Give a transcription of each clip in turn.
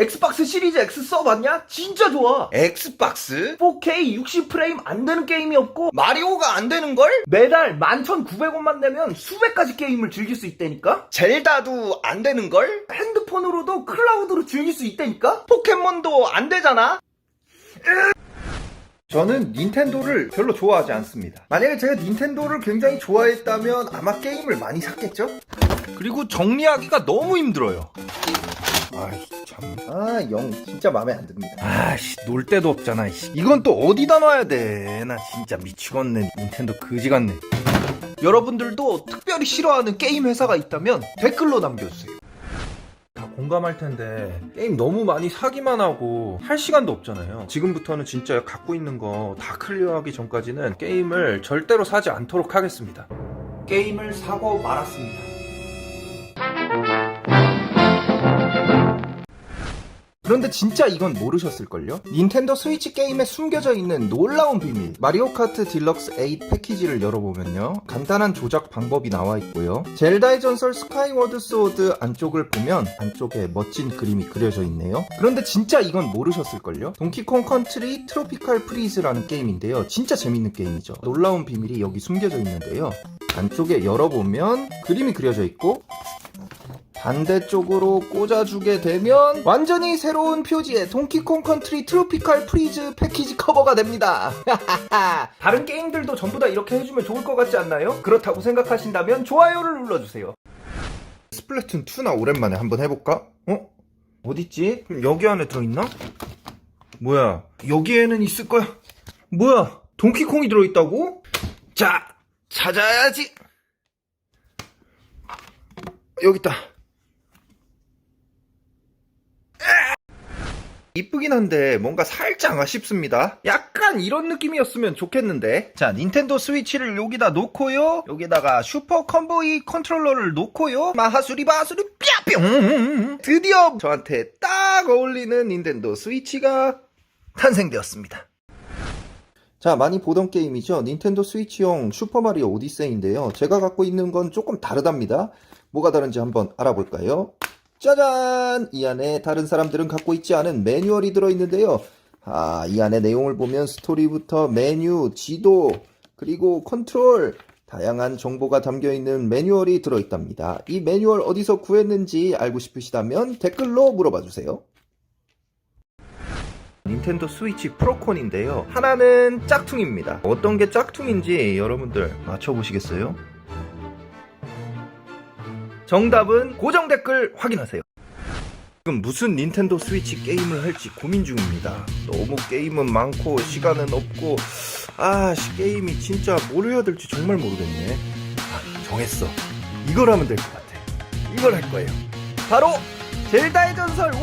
엑스박스 시리즈 X 써봤냐? 진짜 좋아. 엑스박스? 4K 60프레임 안 되는 게임이 없고 마리오가 안 되는 걸? 매달 11,900원만 내면 수백 가지 게임을 즐길 수 있다니까? 젤다도 안 되는 걸? 핸드폰으로도 클라우드로 즐길 수 있다니까? 포켓몬도 안 되잖아? 저는 닌텐도를 별로 좋아하지 않습니다. 만약에 제가 닌텐도를 굉장히 좋아했다면 아마 게임을 많이 샀겠죠? 그리고 정리하기가 너무 힘들어요. 아이 참. 아, 영 진짜 마음에 안 듭니다. 아씨, 놀 데도 없잖아. 이씨. 이건 또 어디다 놔야 돼? 나 진짜 미치겠네. 닌텐도 그지 같네. 여러분들도 특별히 싫어하는 게임 회사가 있다면 댓글로 남겨주세요. 다 공감할 텐데 게임 너무 많이 사기만 하고 할 시간도 없잖아요. 지금부터는 진짜 갖고 있는 거 다 클리어하기 전까지는 게임을 절대로 사지 않도록 하겠습니다. 게임을 사고 말았습니다. 그런데 진짜 이건 모르셨을걸요? 닌텐도 스위치 게임에 숨겨져 있는 놀라운 비밀. 마리오 카트 딜럭스 8 패키지를 열어보면요. 간단한 조작 방법이 나와 있고요. 젤다의 전설 스카이워드 소드 안쪽을 보면 안쪽에 멋진 그림이 그려져 있네요. 그런데 진짜 이건 모르셨을걸요? 동키콩 컨트리 트로피칼 프리즈라는 게임인데요. 진짜 재밌는 게임이죠. 놀라운 비밀이 여기 숨겨져 있는데요. 안쪽에 열어보면 그림이 그려져 있고 반대쪽으로 꽂아주게 되면 완전히 새로운 표지의 동키콩 컨트리 트로피칼 프리즈 패키지 커버가 됩니다. 다른 게임들도 전부 다 이렇게 해주면 좋을 것 같지 않나요? 그렇다고 생각하신다면 좋아요를 눌러주세요. 스플래툰 2나 오랜만에 한번 해볼까? 어? 어딨지? 그럼 여기 안에 들어있나? 뭐야? 여기에는 있을 거야. 뭐야? 동키콩이 들어있다고? 자, 찾아야지. 여기 있다. 이쁘긴 한데 뭔가 살짝 아쉽습니다. 약간 이런 느낌이었으면 좋겠는데. 자, 닌텐도 스위치를 여기다 놓고요. 여기다가 슈퍼 컨보이 컨트롤러를 놓고요. 마하수리 바수리 뼈뿅. 드디어 저한테 딱 어울리는 닌텐도 스위치가 탄생되었습니다. 자, 많이 보던 게임이죠. 닌텐도 스위치용 슈퍼마리오 오디세이인데요. 제가 갖고 있는 건 조금 다르답니다. 뭐가 다른지 한번 알아볼까요? 짜잔! 이 안에 다른 사람들은 갖고 있지 않은 매뉴얼이 들어있는데요. 아, 이 안에 내용을 보면 스토리부터 메뉴, 지도, 그리고 컨트롤, 다양한 정보가 담겨 있는 매뉴얼이 들어있답니다. 이 매뉴얼 어디서 구했는지 알고 싶으시다면 댓글로 물어봐 주세요. 닌텐도 스위치 프로콘인데요. 하나는 짝퉁입니다. 어떤 게 짝퉁인지 여러분들 맞춰보시겠어요? 정답은 고정 댓글 확인하세요. 지금 무슨 닌텐도 스위치 게임을 할지 고민 중입니다. 너무 게임은 많고 시간은 없고 아 씨, 게임이 진짜 뭘 해야 될지 정말 모르겠네. 아, 정했어. 이걸 하면 될 것 같아. 이걸 할 거예요. 바로 젤다의 전설 1!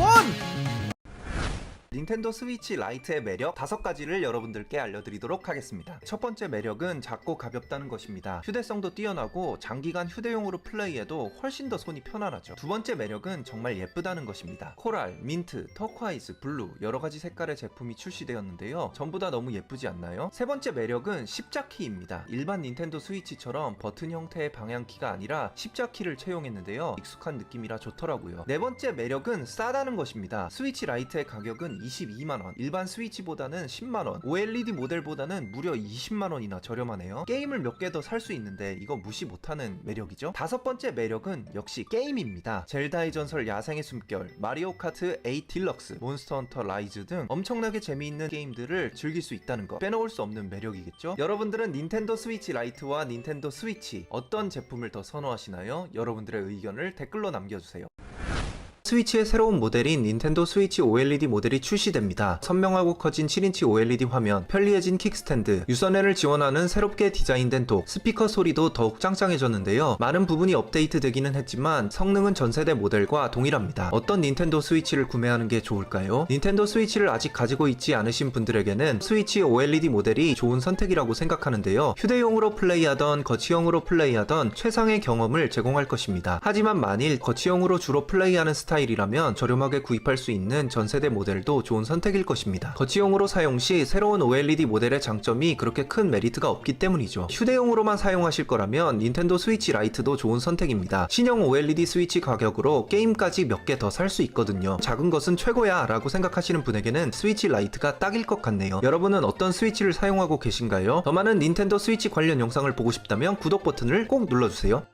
닌텐도 스위치 라이트의 매력 다섯 가지를 여러분들께 알려드리도록 하겠습니다. 첫 번째 매력은 작고 가볍다는 것입니다. 휴대성도 뛰어나고 장기간 휴대용으로 플레이해도 훨씬 더 손이 편안하죠. 두 번째 매력은 정말 예쁘다는 것입니다. 코랄, 민트, 터콰이즈, 블루 여러 가지 색깔의 제품이 출시되었는데요. 전부 다 너무 예쁘지 않나요? 세 번째 매력은 십자키입니다. 일반 닌텐도 스위치처럼 버튼 형태의 방향키가 아니라 십자키를 채용했는데요. 익숙한 느낌이라 좋더라고요. 네 번째 매력은 싸다는 것입니다. 스위치 라이트의 가격은 22만원, 일반 스위치보다는 10만원, OLED 모델보다는 무려 20만원이나 저렴하네요. 게임을 몇 개 더 살 수 있는데 이거 무시 못하는 매력이죠. 다섯 번째 매력은 역시 게임입니다. 젤다의 전설 야생의 숨결, 마리오 카트 8 딜럭스, 몬스터 헌터 라이즈 등 엄청나게 재미있는 게임들을 즐길 수 있다는 거 빼놓을 수 없는 매력이겠죠. 여러분들은 닌텐도 스위치 라이트와 닌텐도 스위치 어떤 제품을 더 선호하시나요? 여러분들의 의견을 댓글로 남겨주세요. 스위치의 새로운 모델인 닌텐도 스위치 OLED 모델이 출시됩니다. 선명하고 커진 7인치 OLED 화면, 편리해진 킥스탠드, 유선회를 지원하는 새롭게 디자인된 독, 스피커 소리도 더욱 짱짱해졌는데요. 많은 부분이 업데이트 되기는 했지만 성능은 전세대 모델과 동일합니다. 어떤 닌텐도 스위치를 구매하는 게 좋을까요? 닌텐도 스위치를 아직 가지고 있지 않으신 분들에게는 스위치 OLED 모델이 좋은 선택이라고 생각하는데요. 휴대용으로 플레이하던 거치형으로 플레이하던 최상의 경험을 제공할 것입니다. 하지만 만일 거치형으로 주로 플레이하는 스타일 스타일이라면 저렴하게 구입할 수 있는 전세대 모델도 좋은 선택일 것입니다. 거치용으로 사용 시 새로운 OLED 모델의 장점이 그렇게 큰 메리트가 없기 때문이죠. 휴대용으로만 사용하실 거라면 닌텐도 스위치 라이트도 좋은 선택입니다. 신형 OLED 스위치 가격으로 게임까지 몇 개 더 살 수 있거든요. 작은 것은 최고야 라고 생각하시는 분에게는 스위치 라이트가 딱일 것 같네요. 여러분은 어떤 스위치를 사용하고 계신가요? 더 많은 닌텐도 스위치 관련 영상을 보고 싶다면 구독 버튼을 꼭 눌러주세요.